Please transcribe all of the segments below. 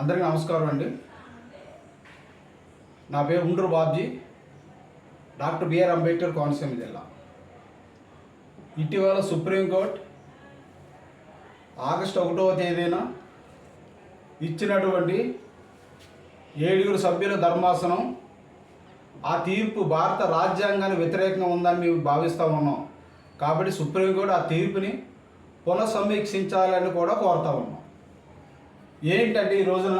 అందరికీ నమస్కారం అండి. నా పేరు ఉండ్రు బాబ్జీ డాక్టర్ బిఆర్ అంబేద్కర్ కోనసీమ జిల్లా. ఇటీవల సుప్రీంకోర్టు ఆగస్టు ఒకటవ తేదీన ఇచ్చినటువంటి ఏడుగురు సభ్యుల ధర్మాసనం ఆ తీర్పు భారత రాజ్యాంగానికి వ్యతిరేకంగా ఉందని మేము భావిస్తూ ఉన్నాం. కాబట్టి సుప్రీంకోర్టు ఆ తీర్పుని పునఃసమీక్షించాలని కూడా కోరుతా ఉన్నాం. ఏంటంటే ఈ రోజున?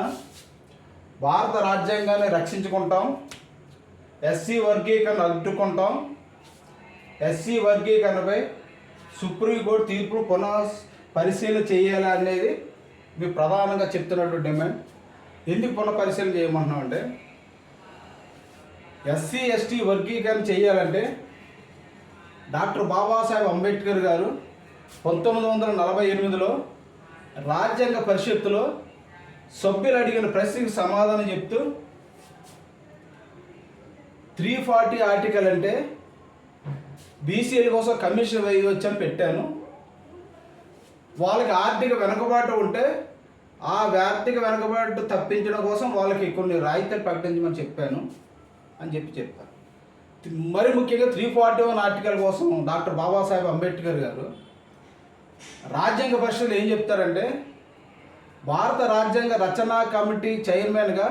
భారత రాజ్యాంగాన్ని రక్షించుకుంటాం ఎస్సీ వర్గీకరణ అడ్డుకుంటాం ఎస్సీ వర్గీకరణపై సుప్రీంకోర్టు తీర్పును పునః పరిశీలన చేయాలి అనేది మేము ప్రధానంగా చెప్తున్నటువంటి డిమాండ్. ఎందుకు పునః పరిశీలన చేయమంటున్నాం అంటే ఎస్సీ ఎస్టీ వర్గీకరణ చేయాలంటే డాక్టర్ బాబాసాహెబ్ అంబేద్కర్ గారు పంతొమ్మిది వందల నలభై ఎనిమిదిలో రాజ్యాంగ పరిషత్తులో సభ్యులు అడిగిన ప్రశ్నకి సమాధానం చెప్తూ త్రీ ఫార్టీ ఆర్టికల్ అంటే బీసీఎల్ కోసం కమిషన్ వేయవచ్చని పెట్టాను. వాళ్ళకి ఆర్థిక వెనుకబాటు ఉంటే ఆ ఆర్థిక వెనుకబాటు తప్పించడం కోసం వాళ్ళకి కొన్ని రాయితీలు ప్రకటించమని చెప్పాను అని చెప్పి చెప్పాను మరి ముఖ్యంగా త్రీ ఫార్టీ వన్ ఆర్టికల్ కోసం డాక్టర్ బాబాసాహెబ్ అంబేద్కర్ గారు రాజ్యాంగ పరిషత్తులు ఏం చెప్తారంటే భారత రాజ్యాంగ రచనా కమిటీ చైర్మన్గా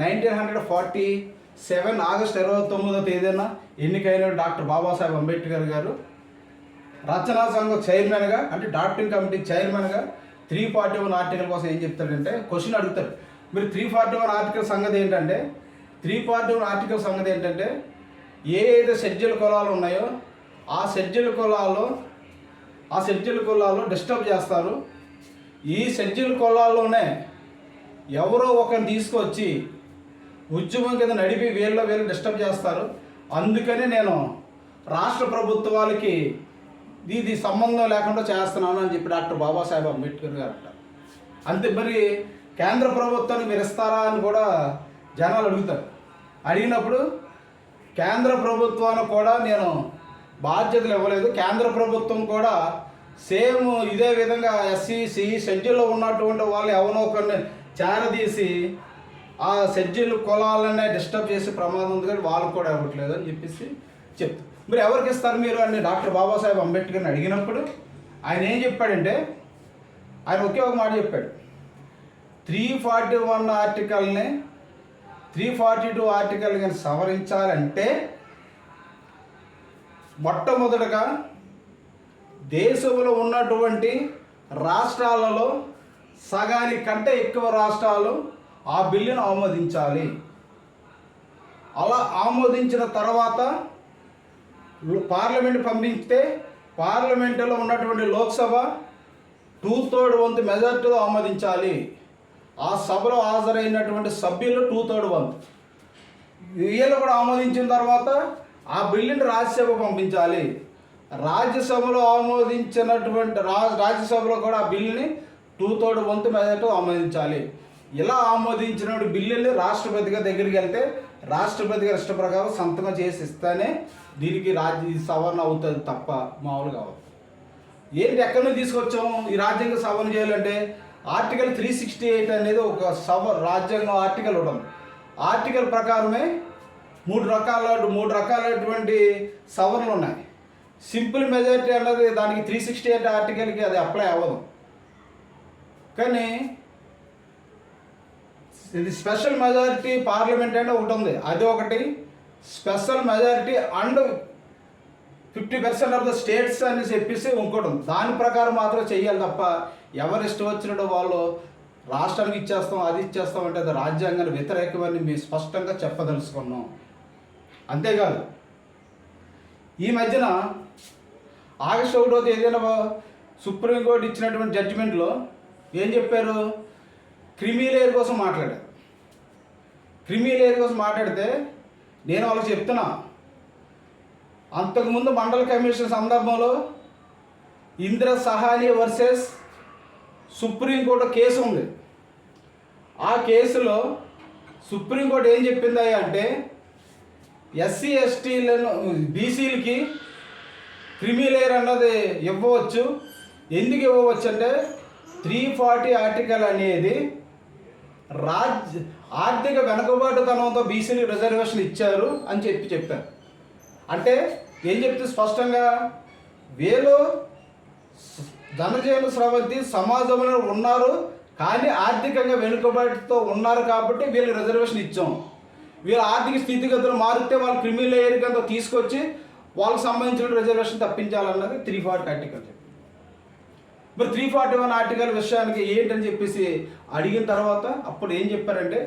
nineteen hundred forty seven August ఇరవై తొమ్మిదో తేదీన ఎన్నికైన డాక్టర్ బాబాసాహెబ్ అంబేద్కర్ గారు. రచనా సంఘం చైర్మన్గా అంటే డాక్టరింగ్ కమిటీ చైర్మన్గా త్రీ ఫార్టీ వన్ ఆర్టికల్ కోసం ఏం చెప్తాడంటే క్వశ్చన్ అడుగుతారు మీరు త్రీ ఫార్టీ వన్ ఆర్టికల్ సంగతి ఏంటంటే త్రీ ఫార్టీ వన్ ఆర్టికల్ సంగతి ఏంటంటే ఏ ఏదో షెడ్యూల్ కులాలు ఉన్నాయో ఆ షెడ్యూల్ కులాల్లో ఆ షెడ్యూల్ కులాల్లో డిస్టర్బ్ చేస్తారు. ఈ షెడ్యూల్ కులాల్లోనే ఎవరో ఒకరిని తీసుకొచ్చి ఉద్యమం కింద నడిపి వీళ్ళ వీళ్ళు డిస్టర్బ్ చేస్తారు. అందుకని నేను రాష్ట్ర ప్రభుత్వాలకి ఇది సంబంధం లేకుండా చేస్తున్నాను అని చెప్పి డాక్టర్ బాబాసాహెబ్ అంబేద్కర్ గారు అంటారు. అంతే మరి కేంద్ర ప్రభుత్వాన్ని మీరు ఇస్తారా అని కూడా జనాలు అడుగుతారు. అడిగినప్పుడు కేంద్ర ప్రభుత్వానికి కూడా నేను బాధ్యతలు ఇవ్వలేదు. కేంద్ర ప్రభుత్వం కూడా సేమ్ ఇదే విధంగా ఎస్సీ షెడ్యూల్లో ఉన్నటువంటి వాళ్ళు ఎవరో ఒకరిని చేరదీసి ఆ షెడ్యూల్ కులాలనే డిస్టర్బ్ చేసే ప్రమాదం ఉంది కానీ వాళ్ళు కూడా ఇవ్వట్లేదు అని చెప్పేసి చెప్తారు మీరు ఎవరికి ఇస్తారు మీరు అని డాక్టర్ బాబాసాహెబ్ అంబేద్కర్ని అడిగినప్పుడు ఆయన ఏం చెప్పాడంటే ఆయన ఒకే ఒక మాట చెప్పాడు. త్రీ ఫార్టీ వన్ ఆర్టికల్ని త్రీ ఫార్టీ టూ ఆర్టికల్ కానీ సవరించాలంటే మొట్టమొదటగా దేశంలో ఉన్నటువంటి రాష్ట్రాలలో సగానికంటే ఎక్కువ రాష్ట్రాలు ఆ బిల్లును ఆమోదించాలి. అలా ఆమోదించిన తర్వాత పార్లమెంట్ పంపిస్తే పార్లమెంటులో ఉన్నటువంటి లోక్సభ టూ థర్డ్ వంతు మెజార్టీలో ఆమోదించాలి. ఆ సభలో హాజరైనటువంటి సభ్యులు టూ థర్డ్ వంతు. వీళ్ళు కూడా ఆమోదించిన తర్వాత ఆ బిల్లుని రాజ్యసభ పంపించాలి. రాజ్యసభలో ఆమోదించినటువంటి రా రాజ్యసభలో కూడా ఆ బిల్లుని టూ థర్డ్ వంతు మెజార్టీ ఆమోదించాలి. ఇలా ఆమోదించిన బిల్లుని రాష్ట్రపతిగా దగ్గరికి వెళ్తే రాష్ట్రపతి గారి ఇష్ట ప్రకారం సంతకం చేసి ఇస్తేనే దీనికి రాజ్య సవరణ అవుతుంది తప్ప మామూలుగా అవ్వదు ఏంటి ఎక్కడి నుంచి తీసుకొచ్చాము? ఈ రాజ్యాంగ సవరణ చేయాలంటే ఆర్టికల్ త్రీ సిక్స్టీ ఎయిట్ అనేది ఒక సవ రాజ్యాంగం ఆర్టికల్ ఉంటుంది ఆర్టికల్ ప్రకారమే మూడు రకాల మూడు రకాలైనటువంటి సవరణలు ఉన్నాయి. సింపుల్ మెజారిటీ అన్నది దానికి త్రీ సిక్స్టీ ఎయిట్ ఆర్టికల్కి అది అప్లై అవ్వదు. కానీ ఇది స్పెషల్ మెజారిటీ పార్లమెంట్ అంటే ఉంటుంది. అది ఒకటి. Special majority and fifty percent of the states అని చెప్పేసి ఇంకోటి దాని ప్రకారం మాత్రం చెయ్యాలి తప్ప ఎవరు ఇష్టం వచ్చినట్టు వాళ్ళు రాష్ట్రానికి ఇచ్చేస్తాం అది ఇచ్చేస్తాం అంటే అది రాజ్యాంగానికి వ్యతిరేకమని మేము స్పష్టంగా చెప్పదలుచుకున్నాం. అంతేకాదు ఈ మధ్యన ఆగస్టు ఒకటో తేదీన సుప్రీంకోర్టు ఇచ్చినటువంటి జడ్జిమెంట్లో ఏం చెప్పారు? క్రిమీ లేయర్ కోసం మాట్లాడారు క్రిమీ లేయర్ కోసం మాట్లాడితే నేను వాళ్ళకి చెప్తున్నా. అంతకుముందు మండల కమిషన్ సందర్భంలో Indira Sawhney versus supreme court case ఉంది. ఆ కేసులో సుప్రీంకోర్టు ఏం చెప్పిందయ్యా అంటే ఎస్సీ ఎస్టీలను బీసీలకి క్రిమిలేయర్ అన్నది ఇవ్వవచ్చు. ఎందుకు ఇవ్వవచ్చు అంటే త్రీ ఫార్టీ ఆర్టికల్ అనేది రాజ్ ఆర్థిక వెనుకబాటుతనంతో బీసీలు రిజర్వేషన్ ఇచ్చారు అని చెప్పి చెప్పారు. అంటే ఏం చెప్తే స్పష్టంగా వీళ్ళు ధనజీవన స్రవంతి సమాజంలో ఉన్నారు కానీ ఆర్థికంగా వెనుకబాటుతో ఉన్నారు కాబట్టి వీళ్ళు రిజర్వేషన్ ఇచ్చాం. వీళ్ళ ఆర్థిక స్థితిగతులు మారితే వాళ్ళు క్రిమినల్ ఏరియా కింద తీసుకొచ్చి వాళ్ళకి సంబంధించిన రిజర్వేషన్ తప్పించాలన్నది త్రీ ఫార్టీ ఆర్టికల్ మరి త్రీ ఫార్టీ వన్ ఆర్టికల్ విషయానికి ఏంటని చెప్పేసి అడిగిన తర్వాత అప్పుడు ఏం చెప్పారంటే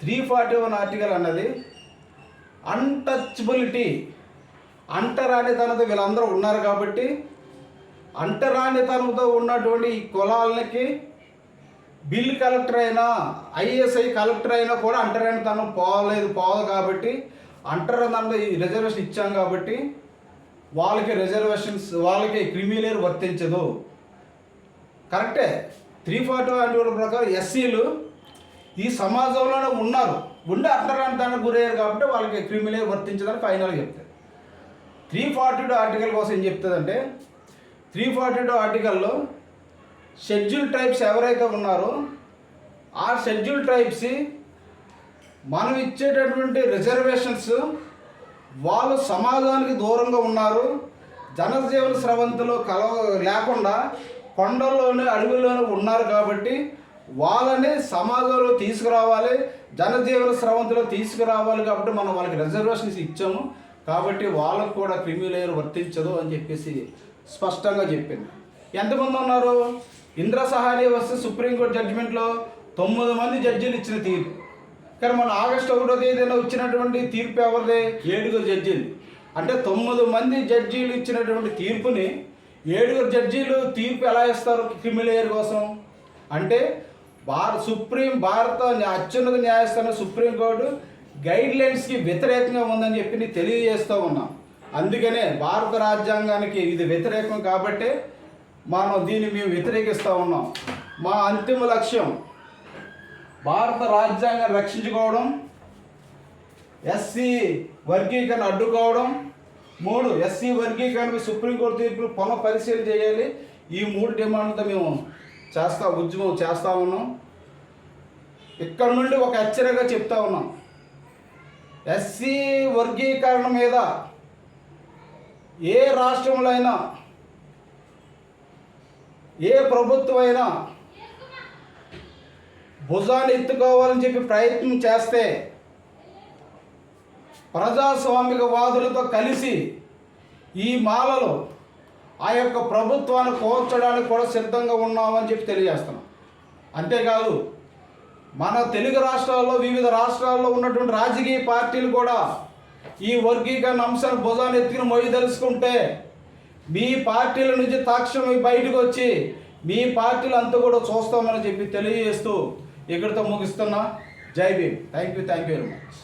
త్రీ ఫార్టీ వన్ ఆర్టికల్ అన్నది అన్టచబిలిటీ అంటరానితనతో వీళ్ళందరూ ఉన్నారు కాబట్టి అంటరానితనంతో ఉన్నటువంటి ఈ కులాలకి బిల్ కలెక్టర్ అయినా ఐఎస్ఐ కలెక్టర్ అయినా కూడా అంటరానితనం పోలేదు పోదు కాబట్టి అంటరానితనం ఈ రిజర్వేషన్ ఇచ్చాం కాబట్టి వాళ్ళకి రిజర్వేషన్స్ వాళ్ళకి క్రిమిలేరు వర్తించదు. కరెక్టే? త్రీ ఫార్టీ వన్ ప్రకారం ఎస్సీలు ఈ సమాజంలోనే ఉన్నారు. ఉండి తన గురయ్యారు కాబట్టి వాళ్ళకి క్రిమిలేరు వర్తించదని ఫైనల్గా చెప్తారు. త్రీ ఫార్టీ టూ ఆర్టికల్ కోసం ఏం చెప్తుందంటే త్రీ ఫార్టీ టూ ఆర్టికల్లో షెడ్యూల్ ట్రైబ్స్ ఎవరైతే ఉన్నారో ఆ షెడ్యూల్ ట్రైబ్స్ మనం ఇచ్చేటటువంటి రిజర్వేషన్స్ వాళ్ళు సమాజానికి దూరంగా ఉన్నారు. జనజీవన స్రవంతిలో కలవ లేకుండా కొండల్లోనే అడవిలోనే ఉన్నారు కాబట్టి వాళ్ళని సమాజంలో తీసుకురావాలి జనజీవన స్రవంతిలో తీసుకురావాలి కాబట్టి మనం వాళ్ళకి రిజర్వేషన్స్ ఇచ్చాము. కాబట్టి వాళ్ళకు కూడా క్రిమిలేయర్ వర్తించదు అని చెప్పేసి స్పష్టంగా చెప్పింది. ఎంతమంది ఉన్నారు? ఇంద్ర సహాని వస్తే సుప్రీంకోర్టు జడ్జిమెంట్లో తొమ్మిది మంది జడ్జీలు ఇచ్చిన తీర్పు. కానీ మన ఆగస్టు ఒకటో తేదీన వచ్చినటువంటి తీర్పు ఎవరిది? ఏడుగురు జడ్జీలు అంటే తొమ్మిది మంది జడ్జీలు ఇచ్చినటువంటి తీర్పుని ఏడుగురు జడ్జీలు తీర్పు ఎలా ఇస్తారు క్రిమిలేయర్ కోసం? అంటే భార సుప్రీం భారత అత్యున్నత న్యాయస్థానం సుప్రీంకోర్టు గైడ్ లైన్స్కి వ్యతిరేకంగా ఉందని చెప్పి నేను తెలియజేస్తూ ఉన్నాం అందుకనే భారత రాజ్యాంగానికి ఇది వ్యతిరేకం కాబట్టి మనం దీన్ని మేము వ్యతిరేకిస్తూ ఉన్నాం. మా అంతిమ లక్ష్యం భారత రాజ్యాంగాన్ని రక్షించుకోవడం ఎస్సీ వర్గీకరణ అడ్డుకోవడం మూడు ఎస్సీ వర్గీకరణ సుప్రీంకోర్టు తీర్పులు పునః పరిశీలన చేయాలి. ఈ మూడు డిమాండ్లతో మేము చేస్తా ఉద్యమం చేస్తూ ఉన్నాం. ఇక్కడ నుండి ఒక హెచ్చరిక చెప్తా ఉన్నాం. ఎస్సీ వర్గీకరణ మీద ఏ రాష్ట్రంలో అయినా ఏ ప్రభుత్వమైనా భుజాన్ని ఎత్తుకోవాలని చెప్పి ప్రయత్నం చేస్తే ప్రజాస్వామిక వాదులతో కలిసి ఈ మాలలో ఆ యొక్క ప్రభుత్వాన్ని కోర్చడానికి కూడా సిద్ధంగా ఉన్నామని చెప్పి తెలియజేస్తున్నాం. అంతేకాదు మన తెలుగు రాష్ట్రాల్లో వివిధ రాష్ట్రాల్లో ఉన్నటువంటి రాజకీయ పార్టీలు కూడా ఈ వర్గీకరణ అంశాన్ని భుజాన్ని ఎత్తుకుని మొయ్యి తెలుసుకుంటే మీ పార్టీల నుంచి తక్షణమే బయటకు వచ్చి మీ పార్టీలు అంతా కూడా చూస్తామని చెప్పి తెలియజేస్తూ ఇక్కడితో ముగిస్తున్నా. జై Bhim. Thank you thank you very much